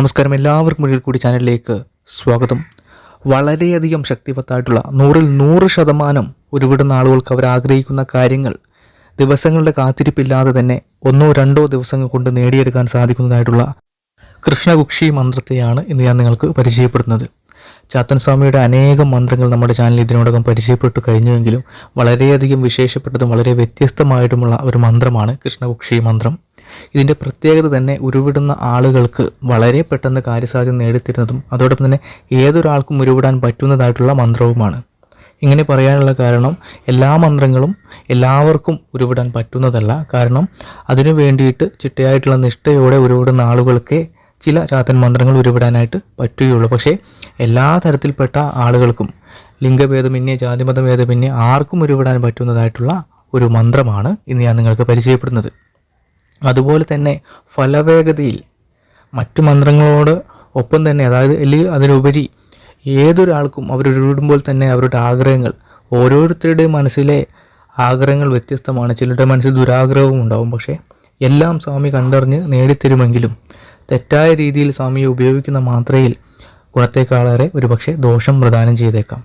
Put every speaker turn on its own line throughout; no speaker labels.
നമസ്കാരം. എല്ലാവർക്കും ഒരിക്കൽ കൂടി ചാനലിലേക്ക് സ്വാഗതം. വളരെയധികം ശക്തിവത്തായിട്ടുള്ള നൂറിൽ നൂറ് ശതമാനം ഒരുവിടുന്ന ആളുകൾക്ക് അവർ ആഗ്രഹിക്കുന്ന കാര്യങ്ങൾ ദിവസങ്ങളുടെ കാത്തിരിപ്പില്ലാതെ തന്നെ ഒന്നോ രണ്ടോ ദിവസങ്ങൾ കൊണ്ട് നേടിയെടുക്കാൻ സാധിക്കുന്നതായിട്ടുള്ള കൃഷ്ണകുക്ഷി മന്ത്രത്തെയാണ് ഇന്ന് ഞാൻ നിങ്ങൾക്ക് പരിചയപ്പെടുന്നത് ചാത്തൻ സ്വാമിയുടെ അനേകം മന്ത്രങ്ങൾ നമ്മുടെ ചാനലിൽ ഇതിനോടകം പരിചയപ്പെട്ടു കഴിഞ്ഞുവെങ്കിലും വളരെയധികം വിശേഷപ്പെട്ടതും വളരെ വ്യത്യസ്തമായിട്ടുമുള്ള ഒരു മന്ത്രമാണ് കൃഷ്ണകുക്ഷി മന്ത്രം. ഇതിന്റെ പ്രത്യേകത തന്നെ ഉരുവിടുന്ന ആളുകൾക്ക് വളരെ പെട്ടെന്ന് കാര്യസാധ്യത നേടിത്തരുന്നതും അതോടൊപ്പം തന്നെ ഏതൊരാൾക്കും ഉരുവിടാൻ പറ്റുന്നതായിട്ടുള്ള മന്ത്രവുമാണ്. ഇങ്ങനെ പറയാനുള്ള കാരണം എല്ലാ മന്ത്രങ്ങളും എല്ലാവർക്കും ഉരുവിടാൻ പറ്റുന്നതല്ല. കാരണം അതിനു വേണ്ടിയിട്ട് ചിട്ടയായിട്ടുള്ള നിഷ്ഠയോടെ ഉരുവിടുന്ന ആളുകൾക്ക് ചില ചാത്തൻ മന്ത്രങ്ങൾ ഉരുവിടാനായിട്ട് പറ്റുകയുള്ളൂ. പക്ഷേ എല്ലാ തരത്തിൽപ്പെട്ട ആളുകൾക്കും ലിംഗഭേദമന്യേ ജാതിമത ഭേദമന്യേ ആർക്കും ഉരുവിടാൻ പറ്റുന്നതായിട്ടുള്ള ഒരു മന്ത്രമാണ് ഇന്ന് ഞാൻ നിങ്ങൾക്ക് പരിചയപ്പെടുന്നത്. അതുപോലെ തന്നെ ഫലവേഗതയിൽ മറ്റു മന്ത്രങ്ങളോട് ഒപ്പം തന്നെ അതായത് അല്ലെങ്കിൽ അതിനുപരി ഏതൊരാൾക്കും അവരുരുടുമ്പോൾ തന്നെ അവരുടെ ആഗ്രഹങ്ങൾ ഓരോരുത്തരുടെയും മനസ്സിലെ ആഗ്രഹങ്ങൾ വ്യത്യസ്തമാണ്. ചിലരുടെ മനസ്സിൽ ദുരാഗ്രഹവും ഉണ്ടാവും. പക്ഷേ എല്ലാം സ്വാമി കണ്ടറിഞ്ഞ് നേടിത്തരുമെങ്കിലും തെറ്റായ രീതിയിൽ സ്വാമിയെ ഉപയോഗിക്കുന്ന മാത്രയിൽ ഗുണത്തേക്കാളേറെ ഒരുപക്ഷെ ദോഷം പ്രദാനം ചെയ്തേക്കാം.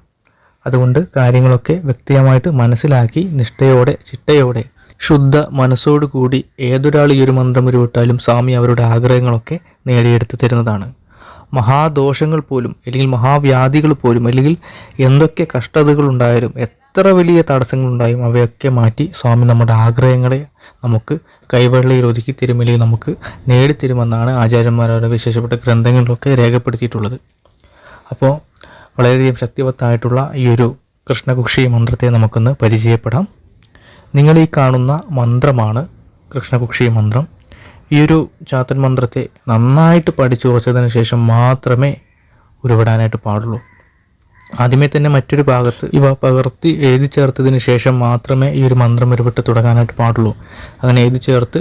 അതുകൊണ്ട് കാര്യങ്ങളൊക്കെ വ്യക്തിയമായിട്ട് മനസ്സിലാക്കി നിഷ്ഠയോടെ ചിട്ടയോടെ ശുദ്ധ മനസ്സോടുകൂടി ഏതൊരാൾ ഈ ഒരു മന്ത്രം ഉരുവിട്ടാലും സ്വാമി അവരുടെ ആഗ്രഹങ്ങളൊക്കെ നേടിയെടുത്ത് തരുന്നതാണ്. മഹാദോഷങ്ങൾ പോലും അല്ലെങ്കിൽ മഹാവ്യാധികൾ പോലും അല്ലെങ്കിൽ എന്തൊക്കെ കഷ്ടതകൾ ഉണ്ടായാലും എത്ര വലിയ തടസ്സങ്ങളുണ്ടായും അവയൊക്കെ മാറ്റി സ്വാമി നമ്മുടെ ആഗ്രഹങ്ങളെ നമുക്ക് കൈവെള്ളയിൽ ഒതുക്കി തിരുമലയിൽ നമുക്ക് നേടിത്തരുമെന്നാണ് ആചാര്യന്മാരുടെ വിശേഷപ്പെട്ട ഗ്രന്ഥങ്ങളിലൊക്കെ രേഖപ്പെടുത്തിയിട്ടുള്ളത്. അപ്പോൾ വളരെയധികം ശക്തിവത്തായിട്ടുള്ള ഈ ഒരു കൃഷ്ണകുക്ഷി മന്ത്രത്തെ നമുക്കൊന്ന് പരിചയപ്പെടാം. നിങ്ങൾ ഈ കാണുന്ന മന്ത്രമാണ് കൃഷ്ണപക്ഷി മന്ത്രം. ഈ ഒരു ചാത്തൻ മന്ത്രത്തെ നന്നായിട്ട് പഠിച്ചു പഠിച്ചുറച്ചതിന് ശേഷം മാത്രമേ ഉരുവിടാനായിട്ട് പാടുള്ളൂ. ആദ്യമേ തന്നെ മറ്റൊരു ഭാഗത്ത് ഇവ പകർത്തി എഴുതി ചേർത്തതിന് ശേഷം മാത്രമേ ഈ ഒരു മന്ത്രം ഉരുവിട്ട് തുടങ്ങാനായിട്ട് പാടുള്ളൂ. അങ്ങനെ എഴുതി ചേർത്ത്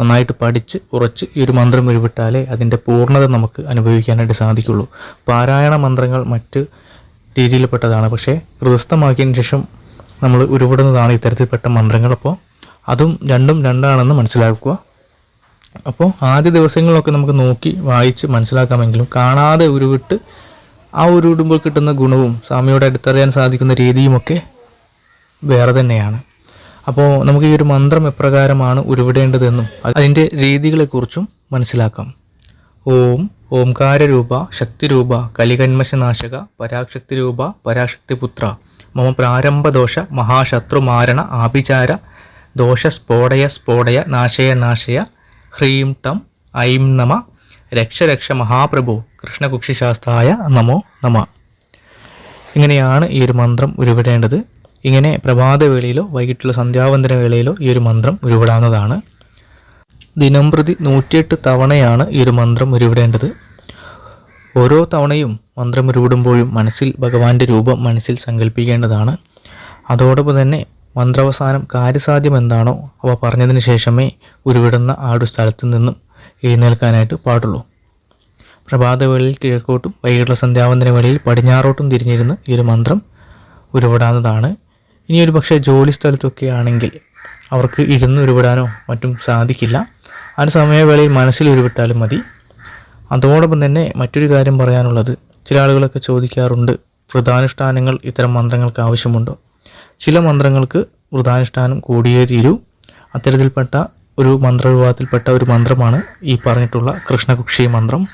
നന്നായിട്ട് പഠിച്ച് ഉറച്ച് ഈ ഒരു മന്ത്രം ഉരുവിട്ടാലേ അതിന്റെ പൂർണത നമുക്ക് അനുഭവിക്കാനായിട്ട് സാധിക്കുള്ളൂ. പാരായണ മന്ത്രങ്ങൾ മറ്റ് രീതിയിൽപ്പെട്ടതാണ്. പക്ഷേ ഹൃദസ്ഥമാക്കിയതിന് ശേഷം നമ്മൾ ഉരുവിടുന്നതാണ് ഇത്തരത്തിൽപ്പെട്ട മന്ത്രങ്ങൾ. അപ്പോൾ അതും രണ്ടും രണ്ടാണെന്ന് മനസ്സിലാക്കുക. അപ്പോൾ ആദ്യ ദിവസങ്ങളിലൊക്കെ നമുക്ക് നോക്കി വായിച്ച് മനസ്സിലാക്കാമെങ്കിലും കാണാതെ ഉരുവിട്ട് ആ ഉരുവിടുമ്പോൾ കിട്ടുന്ന ഗുണവും സ്വാമിയോട് അടുത്തറിയാൻ സാധിക്കുന്ന രീതിയുമൊക്കെ വേറെ തന്നെയാണ്. അപ്പോൾ നമുക്ക് ഈ ഒരു മന്ത്രം എപ്രകാരമാണ് ഉരുവിടേണ്ടതെന്നും അതിന്റെ രീതികളെക്കുറിച്ചും മനസ്സിലാക്കാം. ഓം ഓംകാരരൂപ ശക്തിരൂപ കലികന്മശനാശക പരാശക്തി രൂപ പരാശക്തിപുത്ര മമ പ്രാരംഭദോഷ മഹാശത്രുമാരണ ആഭിചാര ദോഷ സ്ഫോടയ സ്ഫോടയ നാശയ നാശയ ഹ്രീം ടം ഐം നമ രക്ഷ രക്ഷ മഹാപ്രഭു കൃഷ്ണകുക്ഷിശാസ്തായ നമോ നമ. ഇങ്ങനെയാണ് ഈ ഒരു മന്ത്രം ഉരുവിടേണ്ടത്. ഇങ്ങനെ പ്രഭാതവേളയിലോ വൈകിട്ടുള്ള സന്ധ്യാവന്തന വേളയിലോ ഈ ഒരു മന്ത്രം ഉരുവിടാവുന്നതാണ്. ദിനം പ്രതി നൂറ്റിയെട്ട് തവണയാണ് ഈ ഒരു മന്ത്രം ഉരുവിടേണ്ടത്. ഓരോ തവണയും മന്ത്രം ഉരുവിടുമ്പോഴും മനസ്സിൽ ഭഗവാന്റെ രൂപം മനസ്സിൽ സങ്കല്പിക്കേണ്ടതാണ് അതോടൊപ്പം തന്നെ മന്ത്രാവസാനം കാര്യസാധ്യം എന്താണോ അവ പറഞ്ഞതിന് ശേഷമേ ഉരുവിടുന്ന ആ ഒരു സ്ഥലത്ത് നിന്നും എഴുന്നേൽക്കാനായിട്ട് പാടുള്ളൂ. പ്രഭാതവേളയിൽ കിഴക്കോട്ടും വൈകിട്ടുള്ള സന്ധ്യാവന്തന വേളയിൽ പടിഞ്ഞാറോട്ടും തിരിഞ്ഞിരുന്ന് ഈ ഒരു മന്ത്രം ഉരുവിടാവുന്നതാണ്. ഇനി പക്ഷേ ജോലി സ്ഥലത്തൊക്കെ ആണെങ്കിൽ അവർക്ക് ഇരുന്ന് ഉരുവിടാനോ മറ്റും സാധിക്കില്ല. ആ സമയവേളയിൽ മനസ്സിൽ ഉരുവിട്ടാലും മതി. അതോടൊപ്പം തന്നെ മറ്റൊരു കാര്യം പറയാനുള്ളത്. ചില ആളുകളൊക്കെ ചോദിക്കാറുണ്ട് വ്രതാനുഷ്ഠാനങ്ങൾ ഇത്തരം മന്ത്രങ്ങൾക്ക് ആവശ്യമുണ്ടോ? ചില മന്ത്രങ്ങൾക്ക് വ്രതാനുഷ്ഠാനം കൂടിയേ തീരൂ. അത്തരത്തിൽപ്പെട്ട ഒരു മന്ത്രവിഭാഗത്തിൽപ്പെട്ട ഒരു മന്ത്രമാണ് ഈ പറഞ്ഞിട്ടുള്ള കൃഷ്ണകുക്ഷി മന്ത്രം.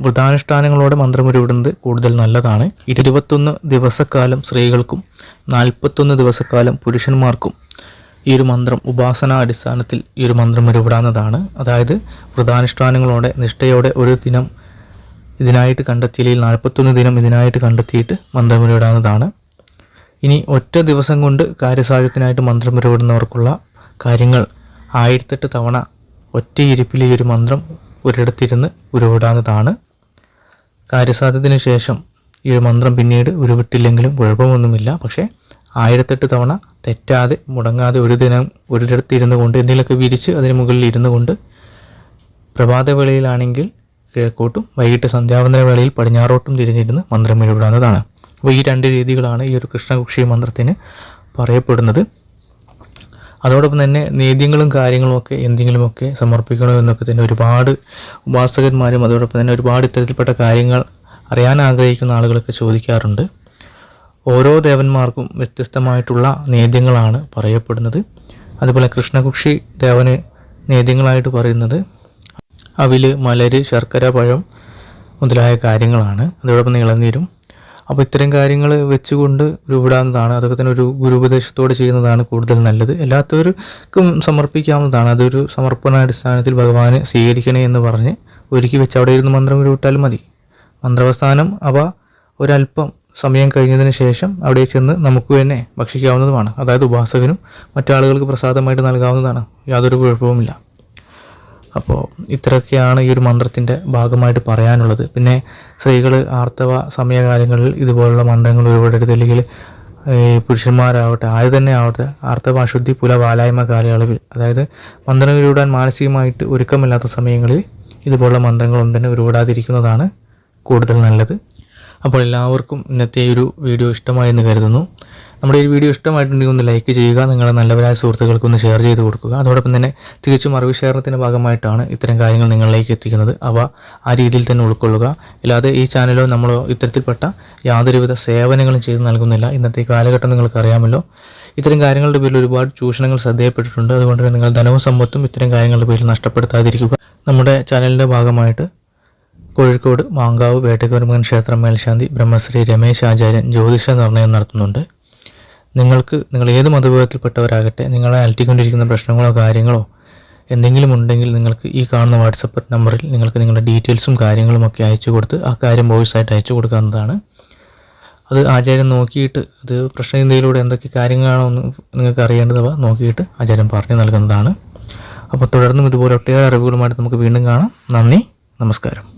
വ്രതാനുഷ്ഠാനങ്ങളോടെ മന്ത്രം ഉരുവിടുന്നത് കൂടുതൽ നല്ലതാണ്. ഇരുപത്തൊന്ന് ദിവസക്കാലം സ്ത്രീകൾക്കും നാൽപ്പത്തൊന്ന് ദിവസക്കാലം പുരുഷന്മാർക്കും ഈ ഒരു മന്ത്രം ഉപാസന അടിസ്ഥാനത്തിൽ ഈ ഒരു മന്ത്രം ഉരുവിടാവുന്നതാണ് അതായത് വ്രതാനുഷ്ഠാനങ്ങളോടെ നിഷ്ഠയോടെ ഒരു ദിനം ഇതിനായിട്ട് കണ്ടെത്തിയില്ലെങ്കിൽ നാൽപ്പത്തൊന്ന് ദിനം ഇതിനായിട്ട് കണ്ടെത്തിയിട്ട് മന്ത്രം ഉരുവിടാവുന്നതാണ് ഇനി ഒറ്റ ദിവസം കൊണ്ട് കാര്യസാധ്യത്തിനായിട്ട് മന്ത്രം ഉരുവിടുന്നവർക്കുള്ള കാര്യങ്ങൾ ആയിരത്തെട്ട് തവണ ഒറ്റ ഇരിപ്പിൽ ഈ ഒരു മന്ത്രം ഒരിടത്തിരുന്ന് ഉരുവിടാവുന്നതാണ്. കാര്യസാധ്യത്തിന് ശേഷം ഈ ഒരു മന്ത്രം പിന്നീട് ഉരുവിട്ടില്ലെങ്കിലും കുഴപ്പമൊന്നുമില്ല. പക്ഷേ ആയിരത്തെട്ട് തവണ തെറ്റാതെ മുടങ്ങാതെ ഒരു ദിനം ഒരിടത്ത് ഇരുന്നു കൊണ്ട് എന്തെങ്കിലുമൊക്കെ വിരിച്ച് അതിന് മുകളിൽ ഇരുന്നു കൊണ്ട് പ്രഭാതവേളയിലാണെങ്കിൽ കിഴക്കോട്ടും വൈകിട്ട് സന്ധ്യാവന്തര വേളയിൽ പടിഞ്ഞാറോട്ടും തിരിഞ്ഞിരുന്ന് മന്ത്രം ഉരുവിടാവുന്നതാണ് അപ്പോൾ ഈ രണ്ട് രീതികളാണ് ഈ ഒരു കൃഷ്ണകുക്ഷി മന്ത്രത്തിന് പറയപ്പെടുന്നത്. അതോടൊപ്പം തന്നെ നേദ്യങ്ങളും കാര്യങ്ങളുമൊക്കെ എന്തെങ്കിലുമൊക്കെ സമർപ്പിക്കണോ എന്നൊക്കെ തന്നെ ഒരുപാട് ഉപാസകന്മാരും അതോടൊപ്പം തന്നെ ഒരുപാട് ഇത്തരത്തിൽപ്പെട്ട കാര്യങ്ങൾ അറിയാൻ ആഗ്രഹിക്കുന്ന ആളുകളൊക്കെ ചോദിക്കാറുണ്ട്. ഓരോ ദേവന്മാർക്കും വ്യത്യസ്തമായിട്ടുള്ള നേദ്യങ്ങളാണ് പറയപ്പെടുന്നത്. അതുപോലെ കൃഷ്ണകുക്ഷി ദേവന് നേദ്യങ്ങളായിട്ട് പറയുന്നത് അവിൽ മലര് ശർക്കര പഴം മുതലായ കാര്യങ്ങളാണ്. അതോടൊപ്പം ഇളനീരും അപ്പോൾ ഇത്തരം കാര്യങ്ങൾ വെച്ചുകൊണ്ട് രൂപിടാവുന്നതാണ് അതൊക്കെ തന്നെ ഒരു ഗുരുപദേശത്തോടെ ചെയ്യുന്നതാണ് കൂടുതൽ നല്ലത്. എല്ലാത്തവർക്കും സമർപ്പിക്കാവുന്നതാണ്. അതൊരു സമർപ്പണാടിസ്ഥാനത്തിൽ ഭഗവാന് സ്വീകരിക്കണേ എന്ന് പറഞ്ഞ് ഒരുക്കി വെച്ച് അവിടെ ഇരുന്ന് മന്ത്രം ഉരുവിട്ടാലും മതി. മന്ത്രവസ്ഥാനം അവ ഒരല്പം സമയം കഴിഞ്ഞതിന് ശേഷം അവിടെ ചെന്ന് നമുക്ക് തന്നെ ഭക്ഷിക്കാവുന്നതുമാണ്. അതായത് ഉപാസകനും മറ്റാളുകൾക്ക് പ്രസാദമായിട്ട് നൽകാവുന്നതാണ്. യാതൊരു കുഴപ്പവുമില്ല. അപ്പോൾ ഇത്രയൊക്കെയാണ് ഈ ഒരു മന്ത്രത്തിന്റെ ഭാഗമായിട്ട് പറയാനുള്ളത്. പിന്നെ സ്ത്രീകൾ ആർത്തവ സമയകാലങ്ങളിൽ ഇതുപോലുള്ള മന്ത്രങ്ങൾ ഒരുപാടെടുത്ത് അല്ലെങ്കിൽ പുരുഷന്മാരാവട്ടെ ആര് തന്നെ ആവട്ടെ ആർത്തവ അശുദ്ധി പുല വാലായ്മ കാലയളവിൽ അതായത് മന്ത്രങ്ങൾ ഇടാൻ മാനസികമായിട്ട് ഒരുക്കമില്ലാത്ത സമയങ്ങളിൽ ഇതുപോലുള്ള മന്ത്രങ്ങളൊന്നും തന്നെ ഉരുവിടാതിരിക്കുന്നതാണ് കൂടുതൽ നല്ലത്. അപ്പോൾ എല്ലാവർക്കും ഇന്നത്തെ ഒരു വീഡിയോ ഇഷ്ടമായെന്ന് കരുതുന്നു. നമ്മുടെ ഈ വീഡിയോ ഇഷ്ടമായിട്ടുണ്ടെങ്കിൽ ഒന്ന് ലൈക്ക് ചെയ്യുക നിങ്ങളുടെ നല്ലവരായ സുഹൃത്തുക്കൾക്ക് ഒന്ന് ഷെയർ ചെയ്ത് കൊടുക്കുക. അതോടൊപ്പം തന്നെ തികച്ചും അറിവ് ഭാഗമായിട്ടാണ് ഇത്തരം കാര്യങ്ങൾ നിങ്ങളിലേക്ക് എത്തിക്കുന്നത്. അവ ആ രീതിയിൽ തന്നെ ഉൾക്കൊള്ളുക. അല്ലാതെ ഈ ചാനലോ നമ്മളോ ഇത്തരത്തിൽപ്പെട്ട യാതൊരുവിധ സേവനങ്ങളും ചെയ്ത് നൽകുന്നില്ല. ഇന്നത്തെ കാലഘട്ടം നിങ്ങൾക്കറിയാമല്ലോ ഇത്തരം കാര്യങ്ങളുടെ പേരിൽ ഒരുപാട് ചൂഷണങ്ങൾ ശ്രദ്ധയപ്പെട്ടിട്ടുണ്ട്. അതുകൊണ്ട് തന്നെ നിങ്ങൾ ധനവും സമ്പത്തും ഇത്തരം കാര്യങ്ങളുടെ പേരിൽ നഷ്ടപ്പെടുത്താതിരിക്കുക. നമ്മുടെ ചാനലിന്റെ ഭാഗമായിട്ട് കോഴിക്കോട് മാങ്കാവ് വേട്ടക്കുരമകൻ ക്ഷേത്രം മേൽശാന്തി ബ്രഹ്മശ്രീ രമേശ് ആചാര്യൻ ജ്യോതിഷ നിർണയം നടത്തുന്നുണ്ട്. നിങ്ങൾക്ക് നിങ്ങൾ ഏത് മതവിഭാഗത്തിൽപ്പെട്ടവരാകട്ടെ നിങ്ങളെ അലട്ടിക്കൊണ്ടിരിക്കുന്ന പ്രശ്നങ്ങളോ കാര്യങ്ങളോ എന്തെങ്കിലും ഉണ്ടെങ്കിൽ നിങ്ങൾക്ക് ഈ കാണുന്ന വാട്സപ്പ് നമ്പറിൽ നിങ്ങൾക്ക് നിങ്ങളുടെ ഡീറ്റെയിൽസും കാര്യങ്ങളും ഒക്കെ അയച്ചു കൊടുത്ത് ആ കാര്യം വോയിസ് അയച്ചു കൊടുക്കാവുന്നതാണ്. അത് ആചാര്യൻ നോക്കിയിട്ട് അത് പ്രശ്നചിന്തയിലൂടെ എന്തൊക്കെ കാര്യങ്ങളാണോ എന്ന് നിങ്ങൾക്ക് അറിയേണ്ടതവ നോക്കിയിട്ട് ആചാര്യൻ പറഞ്ഞു നൽകുന്നതാണ്. അപ്പോൾ തുടർന്നും ഇതുപോലെ ഒട്ടേറെ അറിവുകളുമായിട്ട് നമുക്ക് വീണ്ടും കാണാം. നന്ദി നമസ്കാരം.